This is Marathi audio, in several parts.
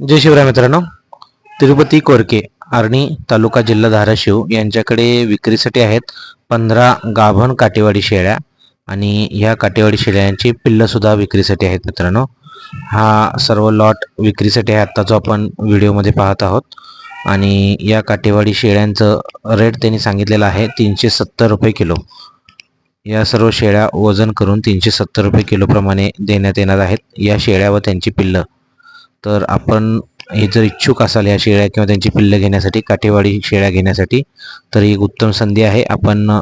जय शिवराय मित्रांनो. तिरुपती कोरके आर्णी तालुका जिल्हा धाराशिव यांच्याकडे विक्रीसाठी आहेत पंधरा गाभण काटेवाडी शेळ्या आणि ह्या काटेवाडी शेळ्यांची पिल्लंसुद्धा विक्रीसाठी आहेत मित्रांनो. हा सर्व लॉट विक्रीसाठी आहे. आत्ता जो आपण व्हिडिओमध्ये पाहत आहोत. आणि या काटेवाडी शेळ्यांचं रेट त्यांनी सांगितलेलं आहे तीनशे सत्तर रुपये किलो. या सर्व शेळ्या वजन करून तीनशे सत्तर रुपये किलोप्रमाणे देण्यात येणार आहेत. या शेळ्या व त्यांची पिल्लं तर आपण हे जर इच्छुक असाल या शेळ्या किंवा त्यांची पिल्लं घेण्यासाठी काठेवाडी शेळ्या घेण्यासाठी तर ही एक उत्तम संधी आहे. आपण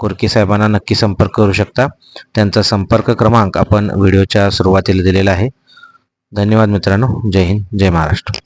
कोरके साहेबांना नक्की संपर्क करू शकता. त्यांचा संपर्क क्रमांक आपण व्हिडिओच्या सुरुवातीला दिलेला आहे. धन्यवाद मित्रांनो. जय हिंद जय महाराष्ट्र.